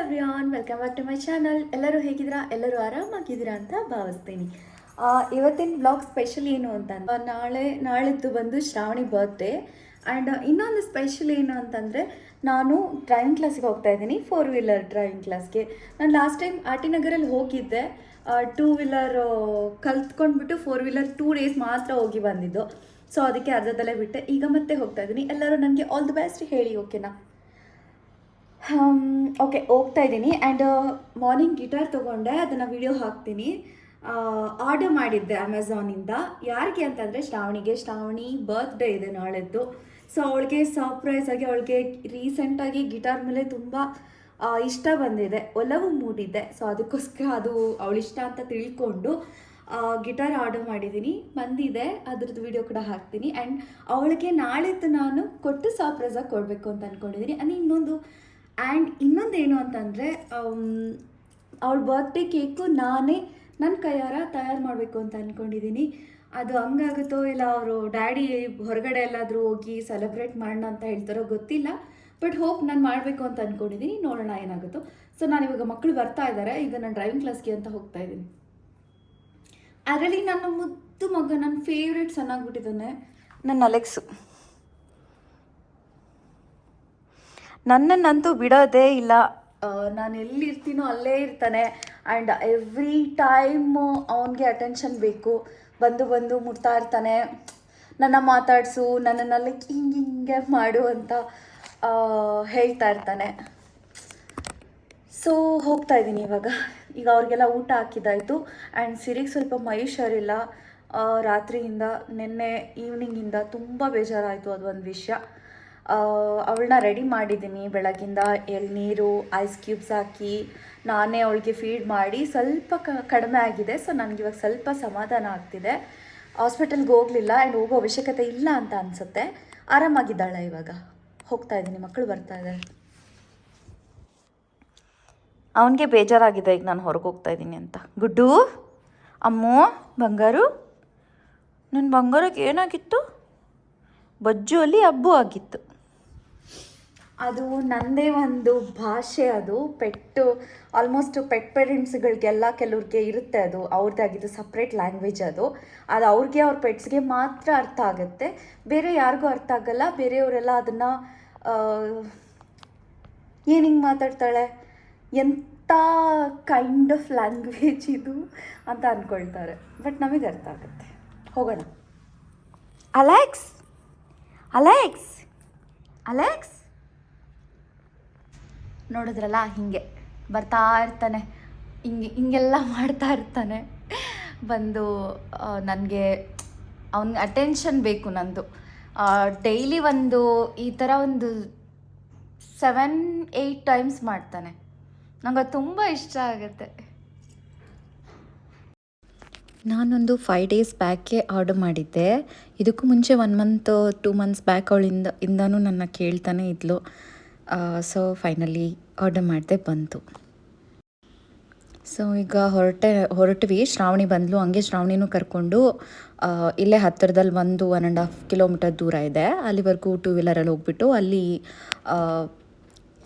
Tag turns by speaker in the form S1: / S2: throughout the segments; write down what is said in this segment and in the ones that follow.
S1: Everyone welcome back to my channel ಎಲ್ಲರೂ ಹೇಗಿದ್ದೀರಾ? ಎಲ್ಲರೂ ಆರಾಮಾಗಿದ್ದೀರಾ ಅಂತ ಭಾವಿಸ್ತೀನಿ. ಇವತ್ತಿನ ಬ್ಲಾಗ್ ಸ್ಪೆಷಲ್ ಏನು ಅಂತ ನಾಳೆ, ನಾಳಿದ್ದು ಬಂದು ಶ್ರಾವಣಿ ಬರ್ತ್ಡೇ ಆ್ಯಂಡ್ ಇನ್ನೊಂದು ಸ್ಪೆಷಲ್ ಏನು ಅಂತಂದರೆ, ನಾನು ಡ್ರೈವಿಂಗ್ ಕ್ಲಾಸಿಗೆ ಹೋಗ್ತಾ ಇದ್ದೀನಿ ಫೋರ್ ವೀಲರ್ ಡ್ರೈವಿಂಗ್ ಕ್ಲಾಸ್ಗೆ ನಾನು ಲಾಸ್ಟ್ ಟೈಮ್ ಆರ್ ಟಿ ನಗರಲ್ಲಿ ಹೋಗಿದ್ದೆ ಟೂ ವೀಲರ್ ಕಲ್ತ್ಕೊಂಡ್ಬಿಟ್ಟು ಫೋರ್ ವೀಲರ್ ಟೂ ಡೇಸ್ ಮಾತ್ರ ಹೋಗಿ ಬಂದಿದ್ದು. ಸೊ ಅದಕ್ಕೆ ಅರ್ಧದಲ್ಲೇ ಬಿಟ್ಟೆ. ಈಗ ಮತ್ತೆ ಹೋಗ್ತಾ ಇದ್ದೀನಿ. ಎಲ್ಲರೂ ನನಗೆ ಆಲ್ ದಿ ಬೆಸ್ಟ್ ಹೇಳಿ ಓಕೆನಾ ಓಕೆ ಹೋಗ್ತಾ ಇದ್ದೀನಿ. ಆ್ಯಂಡ್ ಮಾರ್ನಿಂಗ್ ಗಿಟಾರ್ ತೊಗೊಂಡೆ, ಅದನ್ನು ವಿಡಿಯೋ ಹಾಕ್ತೀನಿ. ಆರ್ಡರ್ ಮಾಡಿದ್ದೆ ಅಮೆಝಾನಿಂದ ಯಾರಿಗೆ ಅಂತಂದರೆ, ಶ್ರಾವಣಿಗೆ. ಶ್ರಾವಣಿ ಬರ್ತ್ಡೇ ಇದೆ ನಾಳೆದ್ದು. ಸೊ ಅವಳಿಗೆ ಸರ್ಪ್ರೈಸ್ ಆಗಿ, ಅವಳಿಗೆ ರೀಸೆಂಟಾಗಿ ಗಿಟಾರ್ ಮೇಲೆ ತುಂಬ ಇಷ್ಟ ಬಂದಿದೆ. ಒಲವು ಮೂಡಿದೆ. ಸೊ ಅದಕ್ಕೋಸ್ಕರ ಅದು ಅವಳಿಷ್ಟ ಅಂತ ತಿಳ್ಕೊಂಡು ಗಿಟಾರ್ ಆರ್ಡರ್ ಮಾಡಿದ್ದೀನಿ. ಬಂದಿದೆ. ಅದ್ರದ್ದು ವಿಡಿಯೋ ಕೂಡ ಹಾಕ್ತೀನಿ. ಆ್ಯಂಡ್ ಅವಳಿಗೆ ನಾಳೆದ್ದು ನಾನು ಕೊಟ್ಟು ಸರ್ಪ್ರೈಸಾಗಿ ಕೊಡಬೇಕು ಅಂತ ಅಂದ್ಕೊಂಡಿದ್ದೀನಿ ಅಂದರೆ ಇನ್ನೊಂದು ಆ್ಯಂಡ್ ಇನ್ನೊಂದು ಏನು ಅಂತಂದರೆ ಅವಳ ಬರ್ತ್ಡೇ ಕೇಕು ನಾನೇ ನನ್ನ ಕೈಯಾರ ತಯಾರು ಮಾಡಬೇಕು ಅಂತ ಅಂದ್ಕೊಂಡಿದ್ದೀನಿ ಅದು ಹಂಗಾಗುತ್ತೋ ಇಲ್ಲ ಅವರು ಡ್ಯಾಡಿ ಹೊರಗಡೆ ಎಲ್ಲಾದರೂ ಹೋಗಿ ಸೆಲೆಬ್ರೇಟ್ ಮಾಡೋಣ ಅಂತ ಹೇಳ್ತಾರೋ ಗೊತ್ತಿಲ್ಲ. ಬಟ್ ಹೋಪ್ ನಾನು ಮಾಡಬೇಕು ಅಂತ ಅಂದ್ಕೊಂಡಿದ್ದೀನಿ ನೋಡೋಣ ಏನಾಗುತ್ತೋ. ಸೊ ನಾನು ಇವಾಗ ಮಕ್ಕಳು ಬರ್ತಾ ಇದ್ದಾರೆ ಈಗ ನಾನು ಡ್ರೈವಿಂಗ್ ಕ್ಲಾಸ್ಗೆ ಅಂತ ಹೋಗ್ತಾ ಇದ್ದೀನಿ. ಅದರಲ್ಲಿ ನನ್ನ ಮುದ್ದು ಮಗ ನನ್ನ ಫೇವ್ರೇಟ್ ಚೆನ್ನಾಗ್ಬಿಟ್ಟಿದ್ದಾನೆ ನನ್ನ ಅಲೆಕ್ಸು. ನನ್ನನ್ನಂತೂ ಬಿಡೋದೇ ಇಲ್ಲ. ನಾನು ಎಲ್ಲಿರ್ತೀನೋ ಅಲ್ಲೇ ಇರ್ತಾನೆ. ಆ್ಯಂಡ್ ಎವ್ರಿ ಟೈಮು ಅವನಿಗೆ ಅಟೆನ್ಷನ್ ಬೇಕು, ಬಂದು ಬಂದು ಮುಟ್ತಾ ಇರ್ತಾನೆ. ನನ್ನ ಮಾತಾಡಿಸು, ನನ್ನನ್ನಲ್ಲಿ ಹಿಂಗೆ ಹಿಂಗೆ ಮಾಡು ಅಂತ ಹೇಳ್ತಾ ಇರ್ತಾನೆ. ಸೊ ಹೋಗ್ತಾ ಇದ್ದೀನಿ ಇವಾಗ. ಈಗ ಅವ್ರಿಗೆಲ್ಲ ಊಟ ಹಾಕಿದ್ದಾಯಿತು. ಆ್ಯಂಡ್ ಸಿರಿಗೆ ಸ್ವಲ್ಪ ಮೈ ರಾತ್ರಿಯಿಂದ, ನಿನ್ನೆ ಈವ್ನಿಂಗಿಂದ ತುಂಬ ಬೇಜಾರಾಯಿತು ಅದು ಒಂದು ವಿಷಯ. ಅವಳನ್ನ ರೆಡಿ ಮಾಡಿದ್ದೀನಿ. ಬೆಳಗಿಂದ ಎಳ್ನೀರು ಐಸ್ ಕ್ಯೂಬ್ಸ್ ಹಾಕಿ, ನಾನೇ ಅವಳಿಗೆ ಫೀಡ್ ಮಾಡಿ ಸ್ವಲ್ಪ ಕಡಿಮೆ ಆಗಿದೆ. ಸೊ ನನಗೆ ಇವಾಗ ಸ್ವಲ್ಪ ಸಮಾಧಾನ ಆಗ್ತಿದೆ. ಹಾಸ್ಪಿಟಲ್ಗೆ ಹೋಗಲಿಲ್ಲ. ಆ್ಯಂಡ್ ಹೋಗೋ ಅವಶ್ಯಕತೆ ಇಲ್ಲ ಅಂತ ಅನಿಸುತ್ತೆ. ಆರಾಮಾಗಿದ್ದಾಳೆ ಇವಾಗ? ಹೋಗ್ತಾ ಇದ್ದೀನಿ. ಮಕ್ಕಳು ಬರ್ತಾ ಇದ್ದಾರೆ ಅವನಿಗೆ ಬೇಜಾರಾಗಿದೆ. ಈಗ ನಾನು ಹೊರಗೆ ಹೋಗ್ತಾ ಇದ್ದೀನಿ ಅಂತ. ಗುಡ್ಡು, ಅಮ್ಮ, ಬಂಗಾರು. ನನ್ನ ಬಂಗಾರಕ್ಕೆ ಏನಾಗಿತ್ತು? ಬಜ್ಜು ಅಲ್ಲಿ ಹಬ್ಬು ಆಗಿತ್ತು. ಅದು ನನ್ನದೇ ಒಂದು ಭಾಷೆ ಅದು. ಪೆಟ್ಟು ಆಲ್ಮೋಸ್ಟ್ ಪೆಟ್ ಪೇರೆಂಟ್ಸ್ಗಳಿಗೆಲ್ಲ ಕೆಲವ್ರಿಗೆ ಇರುತ್ತೆ ಅದು. ಅವ್ರದ್ದಾಗಿದ್ದು ಸಪ್ರೇಟ್ ಲ್ಯಾಂಗ್ವೇಜ್ ಅದು. ಅದು ಅವ್ರಿಗೆ, ಅವ್ರ ಪೆಟ್ಸ್ಗೆ ಮಾತ್ರ ಅರ್ಥ ಆಗುತ್ತೆ. ಬೇರೆ ಯಾರಿಗೂ ಅರ್ಥ ಆಗಲ್ಲ. ಬೇರೆಯವರೆಲ್ಲ ಅದನ್ನು ಏನು ಹಿಂಗೆ ಮಾತಾಡ್ತಾಳೆ? ಎಂಥ ಕೈಂಡ್ ಆಫ್ ಲ್ಯಾಂಗ್ವೇಜ್ ಇದು ಅಂತ ಅಂದ್ಕೊಳ್ತಾರೆ ಬಟ್ ನಮಗೆ ಅರ್ಥ ಆಗುತ್ತೆ. ಹೋಗೋಣ. ಅಲೆಕ್ಸ್ ಅಲೆಕ್ಸ್ ಅಲೆಕ್ಸ್ ನೋಡಿದ್ರಲ್ಲ, ಹಿಂಗೆ ಬರ್ತಾ ಇರ್ತಾನೆ. ಹಿಂಗೆ, ಹಿಂಗೆಲ್ಲ ಮಾಡ್ತಾ ಇರ್ತಾನೆ. ಬಂದು ನನಗೆ ಅವನ ಅಟೆನ್ಷನ್ ಬೇಕು ನಂದು. ಡೈಲಿ ಒಂದು ಈ ಥರ ಒಂದು ಸೆವೆನ್ ಏಯ್ಟ್ ಟೈಮ್ಸ್ ಮಾಡ್ತಾನೆ. ನಂಗೆ ತುಂಬ ಇಷ್ಟ ಆಗುತ್ತೆ. ನಾನೊಂದು ಫೈವ್ ಡೇಸ್ ಬ್ಯಾಕೇ ಆರ್ಡರ್ ಮಾಡಿದ್ದೆ. ಇದಕ್ಕೂ ಮುಂಚೆ one month two months back ಅವಳಿಂದ, ಇಂದನೂ ನನ್ನ ಕೇಳ್ತಾನೆ ಇದ್ಲು. ಸೊ ಫೈನಲಿ ಆರ್ಡರ್ ಮಾಡಿದೆ ಬಂತು. ಸೊ ಈಗ ಹೊರಟೆ, ಹೊರಟ್ವಿ, ಶ್ರಾವಣಿ ಬಂದಲು, ಹಂಗೆ ಶ್ರಾವಣಿನೂ ಕರ್ಕೊಂಡು ಇಲ್ಲೇ ಹತ್ತಿರದಲ್ಲಿ ಒಂದು ಒನ್ ಆ್ಯಂಡ್ ಹಾಫ್ ಕಿಲೋಮೀಟರ್ ದೂರ ಇದೆ. ಅಲ್ಲಿವರೆಗೂ ಟೂ ವೀಲರಲ್ಲಿ ಹೋಗ್ಬಿಟ್ಟು ಅಲ್ಲಿ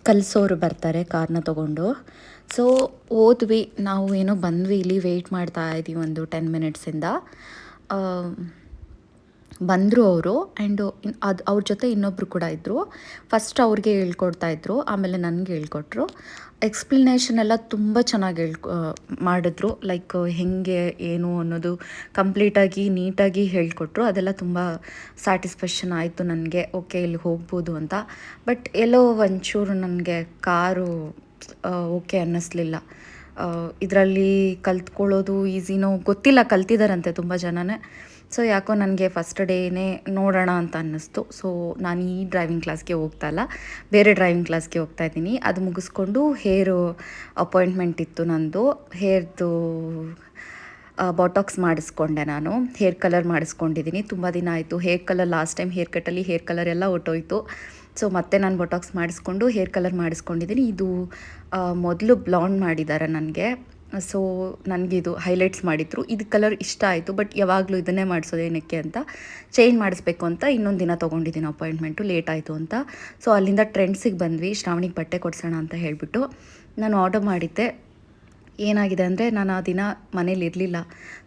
S1: ಕಲಿಸೋರು ಬರ್ತಾರೆ ಕಾರ್ನ ತೊಗೊಂಡು. ಸೊ ಹೋದ್ವಿ, ನಾವು ಏನೋ ಬಂದ್ವಿ, ಇಲ್ಲಿ ವೆಯ್ಟ್ ಮಾಡ್ತಾ ಇದ್ದೀವಿ ಒಂದು ಟೆನ್ ಮಿನಿಟ್ಸಿಂದ ಬಂದರು ಅವರು ಆ್ಯಂಡು ಅದು ಅವ್ರ ಜೊತೆ ಇನ್ನೊಬ್ಬರು ಕೂಡ ಇದ್ದರು ಫಸ್ಟ್ ಅವ್ರಿಗೆ ಹೇಳ್ಕೊಡ್ತಾ ಇದ್ದರು ಆಮೇಲೆ ನನಗೆ ಹೇಳ್ಕೊಟ್ರು. ಎಕ್ಸ್ಪ್ಲನೇಷನ್ ಎಲ್ಲ ತುಂಬ ಚೆನ್ನಾಗಿ ಹೇಳ್ಕೊ ಮಾಡಿದ್ರು. ಲೈಕ್ ಹೆಂಗೆ, ಏನು ಅನ್ನೋದು ಕಂಪ್ಲೀಟಾಗಿ ನೀಟಾಗಿ ಹೇಳ್ಕೊಟ್ರು. ಅದೆಲ್ಲ ತುಂಬ ಸ್ಯಾಟಿಸ್ಫ್ಯಾಕ್ಷನ್ ಆಯಿತು ನನಗೆ. ಓಕೆ ಇಲ್ಲಿ ಹೋಗ್ಬೋದು ಅಂತ. ಬಟ್ ಎಲ್ಲೋ ಒಂಚೂರು ನನಗೆ ಕಾರು ಓಕೆ ಅನ್ನಿಸ್ಲಿಲ್ಲ. ಇದರಲ್ಲಿ ಕಲ್ತ್ಕೊಳ್ಳೋದು ಈಸಿನೋ ಗೊತ್ತಿಲ್ಲ. ಕಲ್ತಿದ್ದಾರಂತೆ ತುಂಬ ಜನನೇ. ಸೊ ಯಾಕೋ ನನಗೆ ಫಸ್ಟ್ ಡೇನೇ ನೋಡೋಣ ಅಂತ ಅನ್ನಿಸ್ತು. ಸೊ ನಾನು ಈ ಡ್ರೈವಿಂಗ್ ಕ್ಲಾಸ್ಗೆ ಹೋಗ್ತಾ ಇಲ್ಲ. ಬೇರೆ ಡ್ರೈವಿಂಗ್ ಕ್ಲಾಸ್ಗೆ ಹೋಗ್ತಾ ಇದ್ದೀನಿ. ಅದು ಮುಗಿಸ್ಕೊಂಡು ಹೇರ್ ಅಪಾಯಿಂಟ್ಮೆಂಟ್ ಇತ್ತು ನಂದು. ಹೇರ್ದು ಬಾಟಾಕ್ಸ್ ಮಾಡಿಸ್ಕೊಂಡೆ ನಾನು. ಹೇರ್ ಕಲರ್ ಮಾಡಿಸ್ಕೊಂಡಿದ್ದೀನಿ. ತುಂಬ ದಿನ ಆಯಿತು. Hair colour last time hair ಕಟ್ಟಲ್ಲಿ hair colour ಎಲ್ಲ ಹೊಟ್ಟೋಯ್ತು ಸೊ ಮತ್ತೆ ನಾನು ಬೊಟಾಕ್ಸ್ ಮಾಡಿಸ್ಕೊಂಡು ಹೇರ್ ಕಲರ್ ಮಾಡಿಸ್ಕೊಂಡಿದ್ದೀನಿ. ಇದು ಮೊದಲು ಬ್ಲಾಂಡ್ ಮಾಡಿದ್ದಾರೆ ನನಗೆ. ಸೊ ನನಗಿದು ಹೈಲೈಟ್ಸ್ ಮಾಡಿದ್ರು. ಇದು ಕಲರ್ ಇಷ್ಟ ಆಯಿತು ಬಟ್ ಯಾವಾಗಲೂ ಇದನ್ನೇ ಮಾಡಿಸೋದು ಏನಕ್ಕೆ ಅಂತ ಚೇಂಜ್ ಮಾಡಿಸ್ಬೇಕು ಅಂತ ಇನ್ನೊಂದು ದಿನ ತೊಗೊಂಡಿದ್ದೀನಿ ಅಪಾಯಿಂಟ್ಮೆಂಟು ಲೇಟ್ ಆಯಿತು ಅಂತ. ಸೊ ಅಲ್ಲಿಂದ ಟ್ರೆಂಡ್ಸಿಗೆ ಬಂದ್ವಿ. ಶ್ರಾವಣಿಗೆ ಬಟ್ಟೆ ಕೊಡ್ಸೋಣ ಅಂತ ಹೇಳಿಬಿಟ್ಟು ನಾನು ಆರ್ಡರ್ ಮಾಡಿದ್ದೆ. ಏನಾಗಿದೆ ಅಂದರೆ ನಾನು ಆ ದಿನ ಮನೇಲಿ ಇರಲಿಲ್ಲ.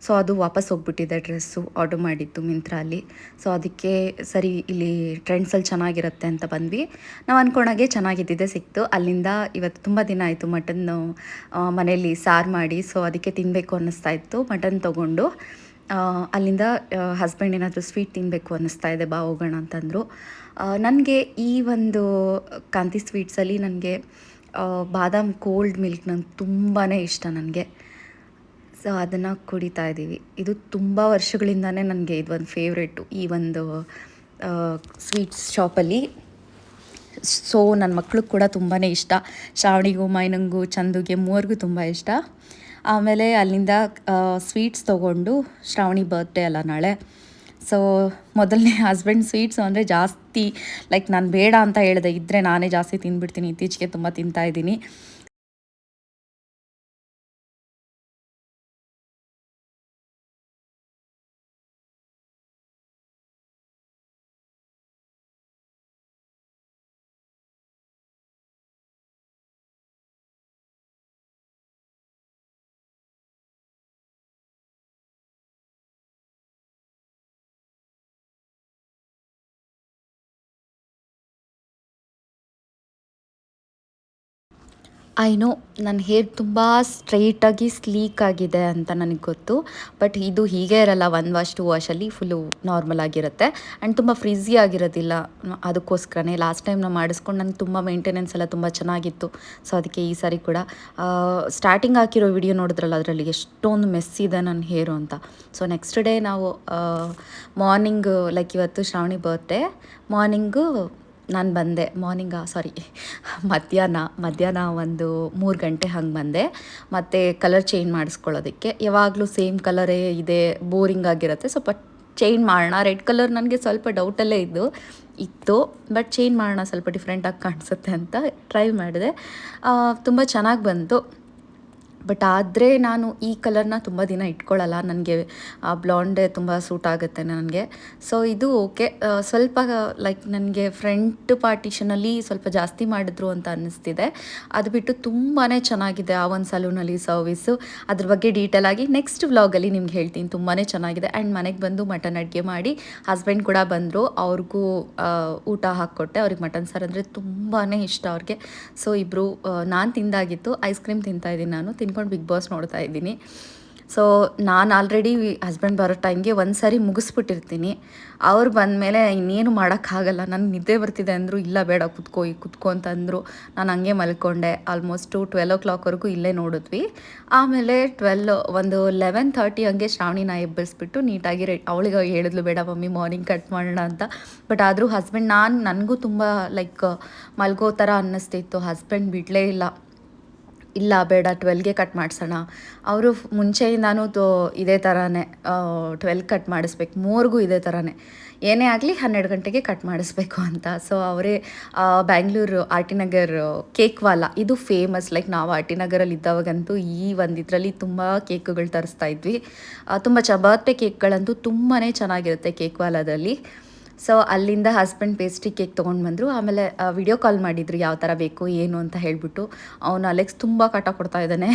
S1: ಸೊ ಅದು ವಾಪಸ್ ಹೋಗ್ಬಿಟ್ಟಿದೆ ಡ್ರೆಸ್ಸು ಆರ್ಡರ್ ಮಾಡಿದ್ದು ಮಿಂತ್ರಲ್ಲಿ ಸೊ ಅದಕ್ಕೆ ಸರಿ, ಇಲ್ಲಿ ಟ್ರೆಂಡ್ಸಲ್ಲಿ ಚೆನ್ನಾಗಿರುತ್ತೆ ಅಂತ ಬಂದ್ವಿ. ನಾವು ಅಂದ್ಕೊಂಡಾಗೆ ಚೆನ್ನಾಗಿದ್ದಿದ್ದೆ ಸಿಕ್ತು. ಅಲ್ಲಿಂದ ಇವತ್ತು ತುಂಬ ದಿನ ಆಯಿತು ಮಟನ್ ಮನೇಲಿ ಸಾರು ಮಾಡಿ. ಸೊ ಅದಕ್ಕೆ ತಿನ್ನಬೇಕು ಅನ್ನಿಸ್ತಾ ಇತ್ತು. ಮಟನ್ ತೊಗೊಂಡು ಅಲ್ಲಿಂದ ಹಸ್ಬೆಂಡ್ ಏನಾದರೂ ಸ್ವೀಟ್ ತಿನ್ನಬೇಕು ಅನ್ನಿಸ್ತಾ ಇದೆ, ಬಾ ಹೋಗೋಣ ಅಂತಂದರು. ನನಗೆ ಈ ಒಂದು ಕಾಂತಿ ಸ್ವೀಟ್ಸಲ್ಲಿ ನನಗೆ ಬಾದಾಮ್ ಕೋಲ್ಡ್ ಮಿಲ್ಕ್ ನಂಗೆ ತುಂಬಾ ಇಷ್ಟ ನನಗೆ. ಸೊ, ಅದನ್ನು ಕುಡಿತಾ ಇದ್ದೀವಿ ಇದು ತುಂಬ ವರ್ಷಗಳಿಂದನೇ ನನಗೆ ಇದೊಂದು ಫೇವ್ರೇಟು ಈ ಒಂದು ಸ್ವೀಟ್ಸ್ ಶಾಪಲ್ಲಿ ಸೊ ನನ್ನ ಮಕ್ಳಿಗೆ ಕೂಡ ತುಂಬಾ ಇಷ್ಟ. ಶ್ರಾವಣಿಗೂ, ಮೈನಂಗೂ, ಚಂದುಗೆ ಮೂವರಿಗೂ ತುಂಬ ಇಷ್ಟ. ಆಮೇಲೆ ಅಲ್ಲಿಂದ ಸ್ವೀಟ್ಸ್ ತೊಗೊಂಡು ಶ್ರಾವಣಿ ಬರ್ತ್ಡೇ ಅಲ್ಲ ನಾಳೆ. ಸೊ ಮೊದಲನೇ ಹಸ್ಬೆಂಡ್ ಸ್ವೀಟ್ಸು ಅಂದರೆ ಜಾಸ್ತಿ ಲೈಕ್ ನಾನು ಬೇಡ ಅಂತ ಹೇಳಿದೆ ಇದ್ದರೆ ನಾನೇ ಜಾಸ್ತಿ ತಿಂದ್ಬಿಡ್ತೀನಿ ಇತ್ತೀಚೆಗೆ ತುಂಬ ತಿಂತಾ ಐ ನೋ ನನ್ನ ಹೇರ್ ತುಂಬ ಸ್ಟ್ರೈಟಾಗಿ ಸ್ಲೀಕ್ ಆಗಿದೆ ಅಂತ ನನಗೆ ಗೊತ್ತು. ಬಟ್ ಇದು ಹೀಗೆ ಇರಲ್ಲ ಒಂದು ವಾಶ್ ಟು ವಾಶಲ್ಲಿ ಫುಲ್ಲು ನಾರ್ಮಲ್ ಆಗಿರುತ್ತೆ. ಆ್ಯಂಡ್ ತುಂಬ ಫ್ರಿಝಿ ಆಗಿರೋದಿಲ್ಲ. ಅದಕ್ಕೋಸ್ಕರನೇ ಲಾಸ್ಟ್ ಟೈಮ್ ನಾನು ಮಾಡಿಸ್ಕೊಂಡು ನನಗೆ ತುಂಬ ಮೇಂಟೆನೆನ್ಸ್ ಎಲ್ಲ ತುಂಬ ಚೆನ್ನಾಗಿತ್ತು. ಸೊ ಅದಕ್ಕೆ ಈ ಸಾರಿ ಕೂಡ ಸ್ಟಾರ್ಟಿಂಗ್ ಹಾಕಿರೋ ವಿಡಿಯೋ ನೋಡಿದ್ರಲ್ಲ, ಅದರಲ್ಲಿ ಎಷ್ಟೊಂದು ಮೆಸ್ ಇದೆ ನನ್ನ ಹೇರು ಅಂತ. ಸೊ ನೆಕ್ಸ್ಟ್ ಡೇ ನಾವು ಮಾರ್ನಿಂಗ್ ಲೈಕ್ ಇವತ್ತು ಶ್ರಾವಣಿ ಬರ್ತ್ಡೇ ಮಾರ್ನಿಂಗು ನಾನು ಬಂದೆ ಮಾರ್ನಿಂಗ ಸಾರಿ ಮಧ್ಯಾಹ್ನ ಮಧ್ಯಾಹ್ನ ಒಂದು ಮೂರು ಗಂಟೆ ಹಂಗೆ ಬಂದೆ. ಮತ್ತು ಕಲರ್ ಚೇಂಜ್ ಮಾಡಿಸ್ಕೊಳ್ಳೋದಕ್ಕೆ. ಯಾವಾಗಲೂ ಸೇಮ್ ಕಲರೇ ಇದೆ ಬೋರಿಂಗ್ ಆಗಿರುತ್ತೆ. ಸ್ವಲ್ಪ ಚೇಂಜ್ ಮಾಡೋಣ. ರೆಡ್ ಕಲರ್ ನನಗೆ ಸ್ವಲ್ಪ ಡೌಟಲ್ಲೇ ಇದ್ದು, ಇತ್ತು. ಬಟ್ ಚೇಂಜ್ ಮಾಡೋಣ, ಸ್ವಲ್ಪ ಡಿಫ್ರೆಂಟಾಗಿ ಕಾಣಿಸುತ್ತೆ ಅಂತ ಟ್ರೈ ಮಾಡಿದೆ. ತುಂಬ ಚೆನ್ನಾಗಿ ಬಂತು. ಬಟ್ ಆದರೆ ನಾನು ಈ ಕಲರ್ನ ತುಂಬ ದಿನ ಇಟ್ಕೊಳ್ಳಲ್ಲ ನನಗೆ ಆ ಬ್ಲಾಂಡೆ ತುಂಬ ಸೂಟ್ ಆಗುತ್ತೆ ನನಗೆ. ಸೊ ಇದು ಓಕೆ ಸ್ವಲ್ಪ ಲೈಕ್ ನನಗೆ ಫ್ರಂಟ್ ಪಾರ್ಟಿಷನಲ್ಲಿ ಸ್ವಲ್ಪ ಜಾಸ್ತಿ ಮಾಡಿದ್ರು ಅಂತ ಅನ್ನಿಸ್ತಿದೆ. ಅದು ಬಿಟ್ಟು ತುಂಬಾ ಚೆನ್ನಾಗಿದೆ ಆ ಒಂದು ಸಲೂನಲ್ಲಿ ಸರ್ವಿಸು ಅದ್ರ ಬಗ್ಗೆ ಡೀಟೇಲ್ ಆಗಿ ನೆಕ್ಸ್ಟ್ ವ್ಲಾಗಲ್ಲಿ ನಿಮ್ಗೆ ಹೇಳ್ತೀನಿ. ತುಂಬಾ ಚೆನ್ನಾಗಿದೆ. ಆ್ಯಂಡ್ ಮನೆಗೆ ಬಂದು ಮಟನ್ ಅಡುಗೆ ಮಾಡಿ ಹಸ್ಬೆಂಡ್ ಕೂಡ ಬಂದರು. ಅವ್ರಿಗೂ ಊಟ ಹಾಕ್ಕೊಟ್ಟೆ. ಅವ್ರಿಗೆ ಮಟನ್ ಸಾರು ಅಂದರೆ ತುಂಬಾ ಇಷ್ಟ ಅವ್ರಿಗೆ. ಸೊ ಇಬ್ಬರು ನಾನು ತಿಂದಾಗಿತ್ತು. ಐಸ್ ಕ್ರೀಮ್ ತಿಂತಾಯಿದ್ದೀನಿ ನಾನು. ನಾನು ತಿನ್ಕೊಂಡು ಬಿಗ್ ಬಾಸ್ ನೋಡ್ತಾ ಇದ್ದೀನಿ. ಸೊ ನಾನು ಆಲ್ರೆಡಿ ಹಸ್ಬೆಂಡ್ ಬರೋ ಟೈಮ್ಗೆ ಒಂದು ಸಾರಿ ಮುಗಿಸ್ಬಿಟ್ಟಿರ್ತೀನಿ. ಅವ್ರು ಬಂದಮೇಲೆ ಇನ್ನೇನು ಮಾಡೋಕ್ಕಾಗಲ್ಲ ನನಗೆ ನಿದ್ದೆ ಬರ್ತಿದೆ ಅಂದರು, ಇಲ್ಲ ಬೇಡ, ಕುತ್ಕೋ, ಈಗ ಕುತ್ಕೋ ಅಂತಂದರು ನಾನು ಹಂಗೆ ಮಲ್ಕೊಂಡೆ. ಆಲ್ಮೋಸ್ಟು ಟ್ವೆಲ್ ಓ ಕ್ಲಾಕ್ವರೆಗೂ ಇಲ್ಲೇ ನೋಡಿದ್ವಿ. ಆಮೇಲೆ ಟ್ವೆಲ್ ಒಂದು ಲೆವೆನ್ ತರ್ಟಿ ಹಂಗೆ ಶ್ರಾವಣಿನ ಎಬ್ಬರಿಸ್ಬಿಟ್ಟು ನೀಟಾಗಿ ರೆ, ಅವಳಿಗೆ ಹೇಳಿದ್ಲು, ಬೇಡ ಮಮ್ಮಿ ಮಾರ್ನಿಂಗ್ ಕಟ್ ಮಾಡೋಣ ಅಂತ. ಬಟ್ ಆದರೂ ಹಸ್ಬೆಂಡ್ ನಾನು, ನನಗೂ ತುಂಬ ಲೈಕ್ ಮಲ್ಗೋ ಥರ ಅನ್ನಿಸ್ತಿತ್ತು. ಹಸ್ಬೆಂಡ್ ಬಿಡಲೇ ಇಲ್ಲ. ಇಲ್ಲ ಬೇಡ ಟ್ವೆಲ್ಗೆ ಕಟ್ ಮಾಡಿಸೋಣ. ಅವರು ಮುಂಚೆಯಿಂದಾನು ಇದೇ ಥರನೇ ಟ್ವೆಲ್ ಕಟ್ ಮಾಡಿಸ್ಬೇಕು. ಮೂರಿಗೂ ಇದೇ ಥರನೇ ಏನೇ ಆಗಲಿ ಹನ್ನೆರಡು ಗಂಟೆಗೆ ಕಟ್ ಮಾಡಿಸ್ಬೇಕು ಅಂತ. ಸೊ ಅವರೇ Bangalore R T Nagar cake wala. ಇದು ಫೇಮಸ್ ಲೈಕ್ ನಾವು ಆರ್ ಟಿ ನಗರಲ್ಲಿ ಇದ್ದಾವಾಗಂತೂ ಈ ಒಂದು ಇದರಲ್ಲಿ ತುಂಬ ಕೇಕ್ಗಳು ತರಿಸ್ತಾ ಇದ್ವಿ. ತುಂಬ ಚಬಾತೆ ಕೇಕ್ಗಳಂತೂ ತುಂಬಾ ಚೆನ್ನಾಗಿರುತ್ತೆ ಕೇಕ್ ವಾಲಾದಲ್ಲಿ. ಸೊ ಅಲ್ಲಿಂದ ಹಸ್ಬೆಂಡ್ ಪೇಸ್ಟ್ರಿ ಕೇಕ್ ತೊಗೊಂಡು ಬಂದರು. ಆಮೇಲೆ ವಿಡಿಯೋ ಕಾಲ್ ಮಾಡಿದ್ರು, ಯಾವ ಥರ ಬೇಕು, ಏನು ಅಂತ ಹೇಳಿಬಿಟ್ಟು. ಅವನು ಅಲೆಕ್ಸ್ ತುಂಬ ಕಾಟ ಕೊಡ್ತಾ ಇದ್ದಾನೆ.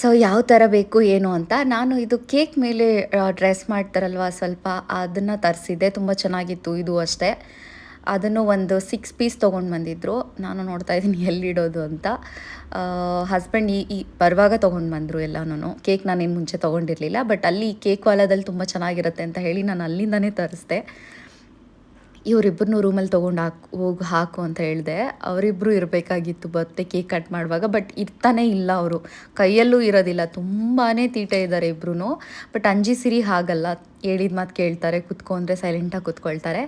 S1: ಸೊ ಯಾವ ಥರ ಬೇಕು, ಏನು ಅಂತ. ನಾನು ಇದು ಕೇಕ್ ಮೇಲೆ ಡ್ರೆಸ್ ಮಾಡ್ತಾರಲ್ವ ಸ್ವಲ್ಪ, ಅದನ್ನು ತರಿಸಿದ್ದೆ. ತುಂಬ ಚೆನ್ನಾಗಿತ್ತು, ಇದು ಅಷ್ಟೇ. ಅದನ್ನು ಒಂದು ಸಿಕ್ಸ್ ಪೀಸ್ ತೊಗೊಂಡು ಬಂದಿದ್ರು. ನಾನು ನೋಡ್ತಾ ಇದ್ದೀನಿ ಎಲ್ಲಿಡೋದು ಅಂತ. ಹಸ್ಬೆಂಡ್ ಈ ಈ ಬರುವಾಗ ತೊಗೊಂಡು ಬಂದರು ಎಲ್ಲನೂ ಕೇಕ್ ನಾನೇನು ಮುಂಚೆ ತೊಗೊಂಡಿರಲಿಲ್ಲ ಬಟ್ ಅಲ್ಲಿ ಕೇಕ್ ವಾಲದಲ್ಲಿ ತುಂಬ ಚೆನ್ನಾಗಿರುತ್ತೆ ಅಂತ ಹೇಳಿ ನಾನು ಅಲ್ಲಿಂದನೇ ತರಿಸ್ದೆ. ಇವರಿಬ್ಬರನ್ನೂ ರೂಮಲ್ಲಿ ತೊಗೊಂಡು ಹಾಕಿ, ಹೋಗಿ ಹಾಕು ಅಂತ ಹೇಳಿದೆ. ಅವರಿಬ್ಬರು ಇರಬೇಕಾಗಿತ್ತು ಬರ್ತೆ ಕೇಕ್ ಕಟ್ ಮಾಡುವಾಗ, ಬಟ್ ಇರ್ತಾನೆ ಇಲ್ಲ ಅವರು. ಕೈಯಲ್ಲೂ ಇರೋದಿಲ್ಲ ತುಂಬಾ ತೀಟೆ ಇದ್ದಾರೆ ಇಬ್ಬರೂ ಬಟ್ ಅಂಜಿ ಸಿರಿ ಹಾಗಲ್ಲ, ಹೇಳಿದ ಮಾತು ಕೇಳ್ತಾರೆ, ಕುತ್ಕೊಂಡ್ರೆ ಸೈಲೆಂಟಾಗಿ ಕುತ್ಕೊಳ್ತಾರೆ.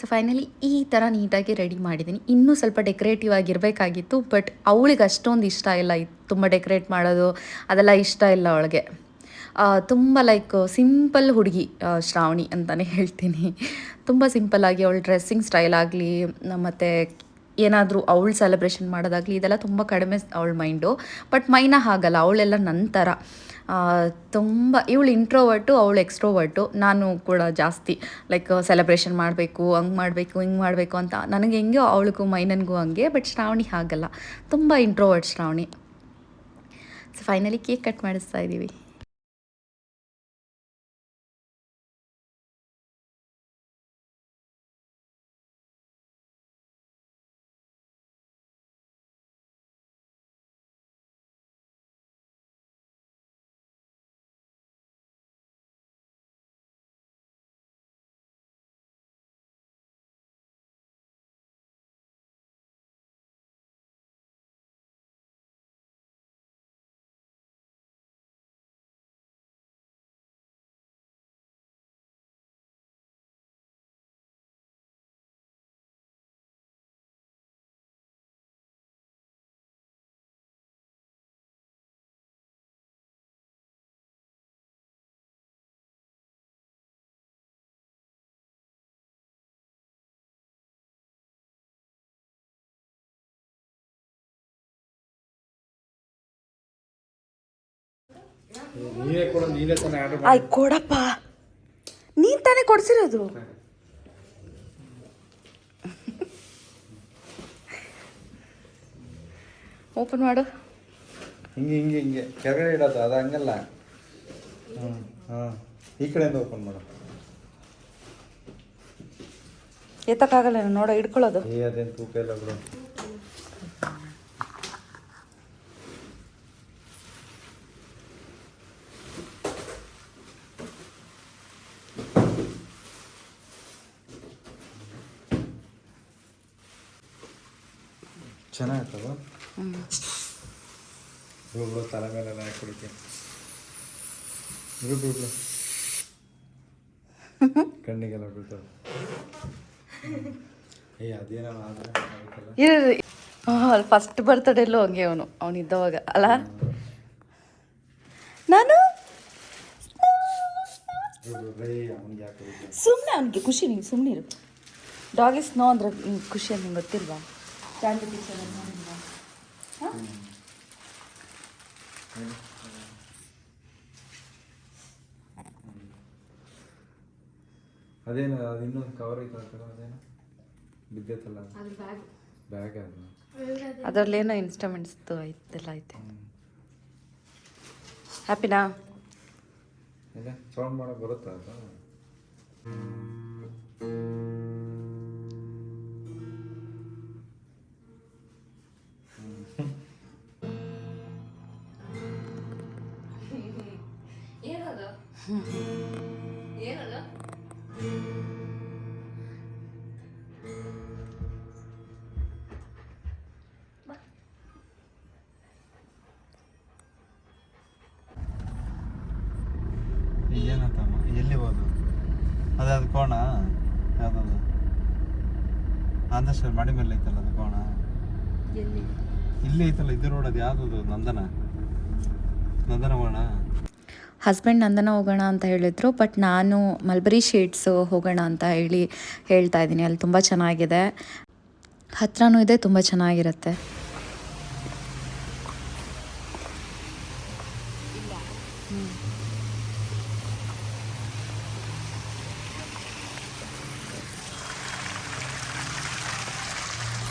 S1: ಸೊ ಫೈನಲಿ ಈ ಥರ ನೀಟಾಗಿ ರೆಡಿ ಮಾಡಿದ್ದೀನಿ ಇನ್ನೂ ಸ್ವಲ್ಪ ಡೆಕೋರೇಟಿವ್ ಆಗಿರಬೇಕಾಗಿತ್ತು, ಬಟ್ ಅವಳಿಗೆ ಅಷ್ಟೊಂದು ಇಷ್ಟ ಇಲ್ಲ. ತುಂಬ ಡೆಕೋರೇಟ್ ಮಾಡೋದು, ಅದೆಲ್ಲ ಇಷ್ಟ ಇಲ್ಲ ಅವಳಿಗೆ. ತುಂಬ ಲೈಕ್ ಸಿಂಪಲ್ ಹುಡುಗಿ ಶ್ರಾವಣಿ ಅಂತಲೇ ಹೇಳ್ತೀನಿ. ತುಂಬ ಸಿಂಪಲ್ಲಾಗಿ ಅವಳ ಡ್ರೆಸ್ಸಿಂಗ್ ಸ್ಟೈಲ್ ಆಗಲಿ ಮತ್ತು ಏನಾದರೂ ಅವಳು ಸೆಲೆಬ್ರೇಷನ್ ಮಾಡೋದಾಗಲಿ, ಇದೆಲ್ಲ ತುಂಬ ಕಡಿಮೆ ಅವಳ ಮೈಂಡು ಬಟ್ ಮೈನ ಹಾಗಲ್ಲ, ಅವಳೆಲ್ಲ ನಂತರ. ತುಂಬ, ಇವಳು ಇಂಟ್ರೋವರ್ಟು ಅವಳು ಎಕ್ಸ್ಟ್ರೋವರ್ಟು ನಾನು ಕೂಡ ಜಾಸ್ತಿ ಲೈಕ್ ಸೆಲೆಬ್ರೇಷನ್ ಮಾಡಬೇಕು, ಹಂಗೆ ಮಾಡಬೇಕು, ಹಿಂಗೆ ಮಾಡಬೇಕು ಅಂತ. ನನಗೆ ಹೆಂಗೆ ಅವಳಿಗೂ, ಮೈನನ್ಗೂ ಹಂಗೆ ಬಟ್ ಶ್ರಾವಣಿ ಹಾಗಲ್ಲ. ತುಂಬ introvert Shravani. So finally cake cut ಮಾಡಿಸ್ತಾ ಇದ್ದೀವಿ
S2: ನೀನೇ ಕೊಡು ನೀನೇ ತಾನೇ ಆರ್ಡರ್
S3: ಆಯ್ ಕೊಡಪ್ಪ. ನೀನು ತಾನೇ ಕೊಡ್ಸಿರೋದು.
S1: ಓಪನ್ ಮಾಡು.
S2: ಹಿಂಗೆ ಹಿಂಗೆ ಹಿಂಗೆ. ಕೆಳಗಡೆ ಇಡೋದು ಅದು ಹಂಗಲ್ಲ. ಹ್ಞೂ ಹಾಂ. ಈ ಕಡೆಯಿಂದ ಓಪನ್ ಮಾಡು.
S3: ಎತ್ತಕ್ಕಾಗಲ್ಲ ನೋಡೋ ಇಡ್ಕೊಳ್ಳೋದು
S2: ಏ ಅದೇನು ತೂಕ ಇಲ್ಲ ಬಿಡು. ಚೆನ್ನಾಗಿತ್ತವ ಬಿಡು ಬಿಡು ತಲೆ ಮೇಲೆ ಹಾಕಿ ಕುಡಿಕೆ ಬಿಡು ಬಿಡು ಬಿಡು ಕಣ್ಣಿಗೆಲ್ಲ ಬೀಳ್ತವೆ ಏ ಅದೇನೋ ಆದರೆ
S3: ಅಲ್ಲಿ ಫಸ್ಟ್ ಬರ್ತ್ಡೇಲೂ ಹಂಗೆ ಅವನು. ಅವನಿದ್ದವಾಗ ಅಲ್ಲ? ನಾನು? ಸುಮ್ಮನೆ ಅವನಿಗೆ ಖುಷಿ ನಿಂಗೆ ಸುಮ್ಮನೆ ಇರು. ಡಾಗಿ ಸ್ನೋ ಅಂದ್ರೆ ಖುಷಿ ನಿಂಗೆ ಗೊತ್ತಿಲ್ವಾ? Picture ಅಲ್ಲಿ ನೋಡಿಲ್ವಾ? ಹ?
S2: ಅದೇನು ಅದು ಇನ್ನೊಂದು ಕವರ್ ಐತಲ್ಲ ಅದೇನು? ಬಿದ್ದೈತಲ್ಲ ಬ್ಯಾಗ್ ಅದು
S3: ಅದರಲ್ಲೇನೋ ಇನ್ಸ್ಟ್ರೂಮೆಂಟ್ಸ್ದು ಐತೆಲ್ಲ ಐತೆ. ಹ್ಯಾಪಿನಾ
S2: ಸೌಂಡ್ ಮಾಡೋ ಬರುತ್ತಾ ಅದು? ಏನಂತಮ್ಮ? ಎಲ್ಲಿ ಹೋದು ಅದೇ ಅದು ಕೋಣ? ಯಾವುದದು? ಆಂಧ್ರ ಮಾಡಿ ಮೇಲೆ ಐತಲ್ಲ ಅದು ಕೋಣ? ಇಲ್ಲಿ ಐತಲ್ಲ ಇದು ರೋಡ್ ಅದು ಯಾವ್ದು ನಂದನ? ನಂದನ ಕೋಣ
S1: ಹಸ್ಬೆಂಡ್ ನಂದನ ಹೋಗೋಣ ಅಂತ ಹೇಳಿದ್ರು, ಬಟ್ ನಾನು ಮಲ್ಬರಿ ಶೇಡ್ಸು ಹೋಗೋಣ ಅಂತ ಹೇಳಿ ಹೇಳ್ತಾ ಇದ್ದೀನಿ. ಅಲ್ಲಿ ತುಂಬ ಚೆನ್ನಾಗಿದೆ. ಹತ್ರನೂ ಇದೆ, ತುಂಬ ಚೆನ್ನಾಗಿರುತ್ತೆ.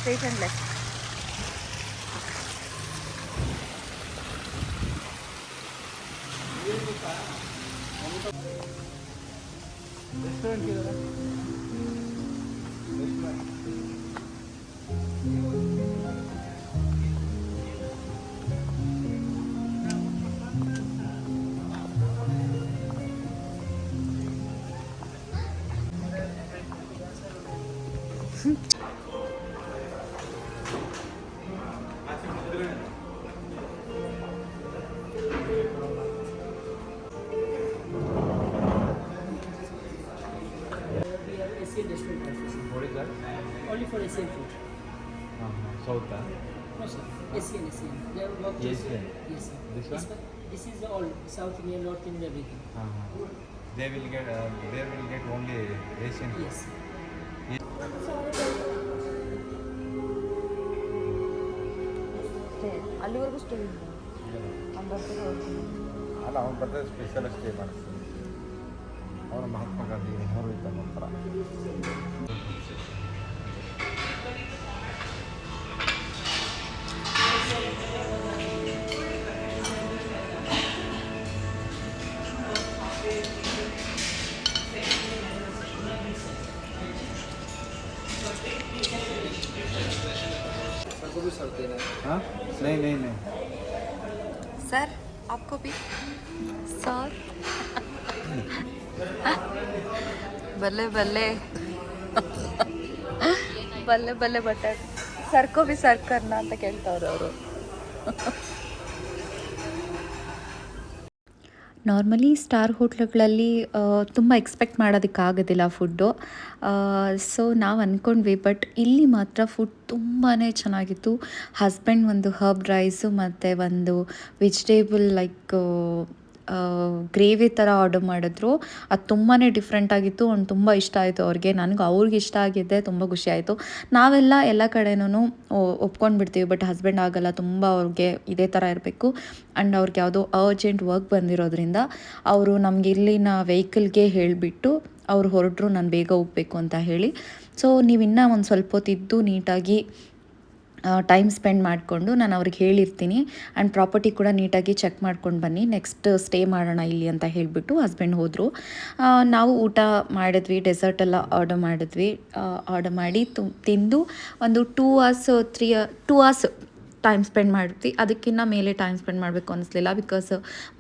S4: Straight and
S2: this
S4: is all South Indian, North Indian everything.
S2: Uh -huh. They will get uh,
S4: they
S1: will get only
S2: Asian. Yes. Alwar ಅಲ್ಲಿವರೆಗೂ ಸ್ಟೇ
S4: महात्मा गांधी ಅಲ್ಲ ಅವ್ನು है
S2: हाँ नहीं नहीं नहीं
S1: सर आपको भी सर बल्ले बल्ले ಬಲ್ಲೆ ಬಲ್ಲೆ ಬಟ್ಟೆ ಸರ್ಕೋ ಬಿ ಸರ್ಕ್ ಕರ್ನ ಅಂತ ಕೇಳ್ತಾವ್ರೆ ಅವರು ನಾರ್ಮಲಿ ಸ್ಟಾರ್ ಹೋಟ್ಲುಗಳಲ್ಲಿ ತುಂಬ ಎಕ್ಸ್ಪೆಕ್ಟ್ ಮಾಡೋದಕ್ಕಾಗೋದಿಲ್ಲ ಫುಡ್ಡು ಸೊ ನಾವು ಅಂದ್ಕೊಂಡ್ವಿ ಬಟ್ ಇಲ್ಲಿ ಮಾತ್ರ ಫುಡ್ ತುಂಬಾ ಚೆನ್ನಾಗಿತ್ತು. ಹಸ್ಬೆಂಡ್ ಒಂದು ಹರ್ಬ್ ರೈಸು ಮತ್ತು ಒಂದು ವೆಜಿಟೇಬಲ್ ಲೈಕ್ ಗ್ರೇವಿ ಥರ ಆರ್ಡರ್ ಮಾಡಿದ್ರು. ಅದು ತುಂಬಾ ಡಿಫ್ರೆಂಟ್ ಆಗಿತ್ತು. ಅವ್ನು ತುಂಬ ಇಷ್ಟ ಆಯಿತು ಅವ್ರಿಗೆ. ನನಗೆ ಅವ್ರಿಗೆ ಇಷ್ಟ ಆಗಿದ್ದೆ. ತುಂಬ ಖುಷಿ ಆಯಿತು. ನಾವೆಲ್ಲ ಎಲ್ಲ ಕಡೆನೂ ಒಪ್ಕೊಂಡು ಬಿಡ್ತೀವಿ. ಬಟ್ ಹಸ್ಬೆಂಡ್ ಆಗಲ್ಲ. ತುಂಬ ಅವ್ರಿಗೆ ಇದೇ ಥರ ಇರಬೇಕು. ಆ್ಯಂಡ್ ಅವ್ರಿಗೆ ಯಾವುದೋ ಅರ್ಜೆಂಟ್ ವರ್ಕ್ ಬಂದಿರೋದ್ರಿಂದ ಅವರು ನಮ್ಗೆ ಇಲ್ಲಿನ ವೆಹಿಕಲ್ಗೆ ಹೇಳಿಬಿಟ್ಟು ಅವ್ರು ಹೊರಟರು. ನಾನು ಬೇಗ ಹೋಗ್ಬೇಕು ಅಂತ ಹೇಳಿ. ಸೊ ನೀವು ಇನ್ನೂ ಒಂದು ಸ್ವಲ್ಪ ಹೊತ್ತಿದ್ದು ನೀಟಾಗಿ ಟೈಮ್ ಸ್ಪೆಂಡ್ ಮಾಡಿಕೊಂಡು ನಾನು ಅವ್ರಿಗೆ ಹೇಳಿರ್ತೀನಿ. ಆ್ಯಂಡ್ ಪ್ರಾಪರ್ಟಿ ಕೂಡ ನೀಟಾಗಿ ಚೆಕ್ ಮಾಡ್ಕೊಂಡು ಬನ್ನಿ. ನೆಕ್ಸ್ಟ್ ಸ್ಟೇ ಮಾಡೋಣ ಇಲ್ಲಿ ಅಂತ ಹೇಳಿಬಿಟ್ಟು ಹಸ್ಬೆಂಡ್ ಹೋದರು. ನಾವು ಊಟ ಮಾಡಿದ್ವಿ ಡೆಸರ್ಟ್ ಎಲ್ಲ ಆರ್ಡರ್ ಮಾಡಿದ್ವಿ. ಆರ್ಡರ್ ಮಾಡಿ ತು, ತಿಂದು ಒಂದು two hours three two hours time spend ಮಾಡಿದ್ವಿ. ಅದಕ್ಕಿಂತ ಮೇಲೆ ಟೈಮ್ ಸ್ಪೆಂಡ್ ಮಾಡಬೇಕು ಅನಿಸ್ಲಿಲ್ಲ ಬಿಕಾಸ್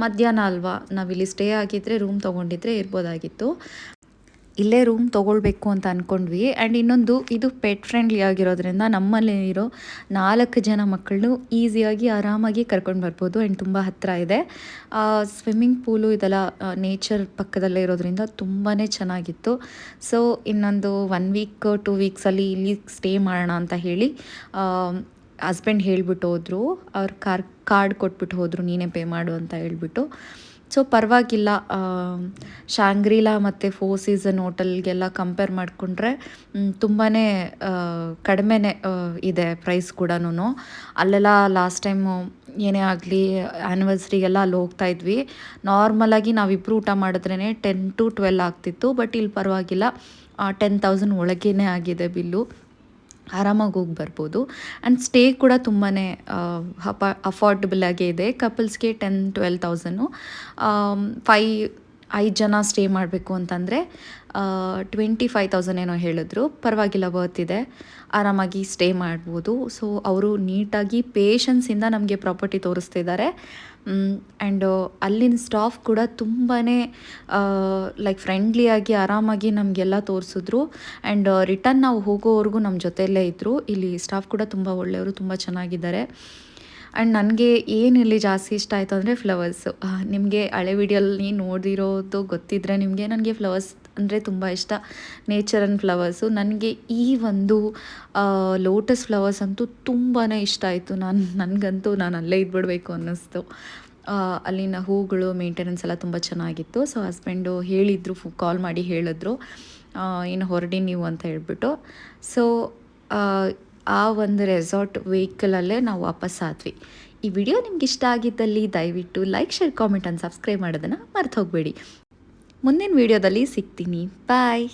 S1: ಮಧ್ಯಾಹ್ನ ಅಲ್ವಾ, ನಾವಿಲ್ಲಿ ಸ್ಟೇ ಆಗಿದ್ದರೆ ರೂಮ್ ತೊಗೊಂಡಿದ್ರೆ ಇರ್ಬೋದಾಗಿತ್ತು. ಇಲ್ಲೇ ರೂಮ್ ತೊಗೊಳ್ಬೇಕು ಅಂತ ಅಂದ್ಕೊಂಡ್ವಿ ಆ್ಯಂಡ್ ಇನ್ನೊಂದು, ಇದು ಪೆಟ್ ಫ್ರೆಂಡ್ಲಿ ಆಗಿರೋದ್ರಿಂದ ನಮ್ಮಲ್ಲಿ ಇರೋ ನಾಲ್ಕು ಜನ ಮಕ್ಕಳನ್ನು ಈಸಿಯಾಗಿ ಆರಾಮಾಗಿ ಕರ್ಕೊಂಡು ಬರ್ಬೋದು ಆ್ಯಂಡ್ ತುಂಬ ಹತ್ತಿರ ಇದೆ. ಸ್ವಿಮ್ಮಿಂಗ್ ಪೂಲು ಇದೆಲ್ಲ ನೇಚರ್ ಪಕ್ಕದಲ್ಲೇ ಇರೋದ್ರಿಂದ ತುಂಬಾ ಚೆನ್ನಾಗಿತ್ತು. ಸೊ ಇನ್ನೊಂದು ಒನ್ ವೀಕ್ ಟೂ ವೀಕ್ಸಲ್ಲಿ ಇಲ್ಲಿ ಸ್ಟೇ ಮಾಡೋಣ ಅಂತ ಹೇಳಿ ಹಸ್ಬೆಂಡ್ ಹೇಳಿಬಿಟ್ಟು ಹೋದರು. ಅವ್ರ ಕಾರ್ ಕಾರ್ಡ್ ಕೊಟ್ಬಿಟ್ಟು ಹೋದರು, ನೀನೇ ಪೇ ಮಾಡು ಅಂತ ಹೇಳ್ಬಿಟ್ಟು. ಸೊ ಪರವಾಗಿಲ್ಲ ಶಾಂಗ್ರೀಲಾ ಮತ್ತು ಫೋರ್ ಸೀಸನ್ ಹೋಟೆಲ್ಗೆಲ್ಲ ಕಂಪೇರ್ ಮಾಡಿಕೊಂಡ್ರೆ ತುಂಬಾ ಕಡಿಮೆನೇ ಇದೆ ಪ್ರೈಸ್ ಕೂಡ ಅಲ್ಲೆಲ್ಲ ಲಾಸ್ಟ್ ಟೈಮು ಏನೇ ಆಗಲಿ ಆ್ಯನಿವರ್ಸ್ರಿಗೆಲ್ಲ ಅಲ್ಲಿ ಹೋಗ್ತಾ ಇದ್ವಿ. ನಾರ್ಮಲಾಗಿ ನಾವಿಬ್ಬರು ಊಟ ಮಾಡಿದ್ರೇ ಟೆನ್ ಟು ಟ್ವೆಲ್ ಆಗ್ತಿತ್ತು ಬಟ್ ಇಲ್ಲಿ ಪರವಾಗಿಲ್ಲ ಟೆನ್ ತೌಸಂಡ್ ಒಳಗೇ ಆಗಿದೆ ಬಿಲ್ಲು. ಆರಾಮಾಗಿ ಹೋಗಿ ಬರ್ಬೋದು. ಆ್ಯಂಡ್ ಸ್ಟೇ ಕೂಡ ತುಂಬಾ ಅಪ ಅಫೋರ್ಡಬಲ್ ಆಗೇ ಇದೆ. ಕಪಲ್ಸ್ಗೆ ಟೆನ್ ಟ್ವೆಲ್ ತೌಸಂಡು ಫೈ ಐದು ಜನ ಸ್ಟೇ ಮಾಡಬೇಕು ಅಂತಂದರೆ ಟ್ವೆಂಟಿ ಫೈವ್ ತೌಸಂಡ್ ಏನೋ ಹೇಳಿದ್ರು. ಪರವಾಗಿಲ್ಲ ಬರ್ತಿದೆ ಆರಾಮಾಗಿ ಸ್ಟೇ ಮಾಡ್ಬೋದು. ಸೊ ಅವರು ನೀಟಾಗಿ ಪೇಷನ್ಸಿಂದ ನಮಗೆ ಪ್ರಾಪರ್ಟಿ ತೋರಿಸ್ತಿದ್ದಾರೆ. ಆ್ಯಂಡ್ ಅಲ್ಲಿನ ಸ್ಟಾಫ್ ಕೂಡ ತುಂಬಾ ಲೈಕ್ ಫ್ರೆಂಡ್ಲಿಯಾಗಿ ಆರಾಮಾಗಿ ನಮಗೆಲ್ಲ ತೋರಿಸಿದ್ರು. ಆ್ಯಂಡ್ ರಿಟರ್ನ್ ನಾವು ಹೋಗೋವರೆಗೂ ನಮ್ಮ ಜೊತೆಯಲ್ಲೇ ಇದ್ದರು ಇಲ್ಲಿ ಸ್ಟಾಫ್ ಕೂಡ ತುಂಬ ಒಳ್ಳೆಯವರು, ತುಂಬ ಚೆನ್ನಾಗಿದ್ದಾರೆ. ಆ್ಯಂಡ್ ನನಗೆ ಏನು ಇಲ್ಲಿ ಜಾಸ್ತಿ ಇಷ್ಟ ಆಯಿತು ಅಂದರೆ ಫ್ಲವರ್ಸು ನಿಮಗೆ ಹಳೆ ವಿಡಿಯೋಲ್ಲಿ ನೋಡಿರೋದು ಗೊತ್ತಿದ್ದರೆ ನಿಮಗೆ, ನನಗೆ ಫ್ಲವರ್ಸ್ ಅಂದರೆ ತುಂಬ ಇಷ್ಟ. ನೇಚರ್ ಆ್ಯಂಡ್ ಫ್ಲವರ್ಸು ನನಗೆ ಈ ಒಂದು ಲೋಟಸ್ ಫ್ಲವರ್ಸ್ ಅಂತೂ ತುಂಬಾ ಇಷ್ಟ ಆಯಿತು. ನಾನು, ನನಗಂತೂ ನಾನು ಅಲ್ಲೇ ಇದ್ಬಿಡಬೇಕು ಅನ್ನಿಸ್ತು. ಅಲ್ಲಿನ ಹೂಗಳು ಮೇಂಟೆನೆನ್ಸ್ ಎಲ್ಲ ತುಂಬ ಚೆನ್ನಾಗಿತ್ತು. ಸೊ ಹಸ್ಬೆಂಡು ಹೇಳಿದರು ಕಾಲ್ ಮಾಡಿ ಹೇಳಿದ್ರು. ಇನ್ನು ಹೊರಡಿ ನೀವು ಅಂತ ಹೇಳ್ಬಿಟ್ಟು. ಸೊ ಆ ಒಂದು ರೆಸಾರ್ಟ್ ವೆಹಿಕಲಲ್ಲೇ ನಾವು ವಾಪಸ್ ಆದ್ವಿ. ಈ ವಿಡಿಯೋ ನಿಮ್ಗೆ ಇಷ್ಟ ಆಗಿದ್ದಲ್ಲಿ ದಯವಿಟ್ಟು like share comment and subscribe ಮಾಡೋದನ್ನು ಮರ್ತು ಹೋಗಬೇಡಿ. ಮುಂದಿನ ವಿಡಿಯೋದಲ್ಲಿ ಸಿಗ್ತೀನಿ. ಬಾಯ್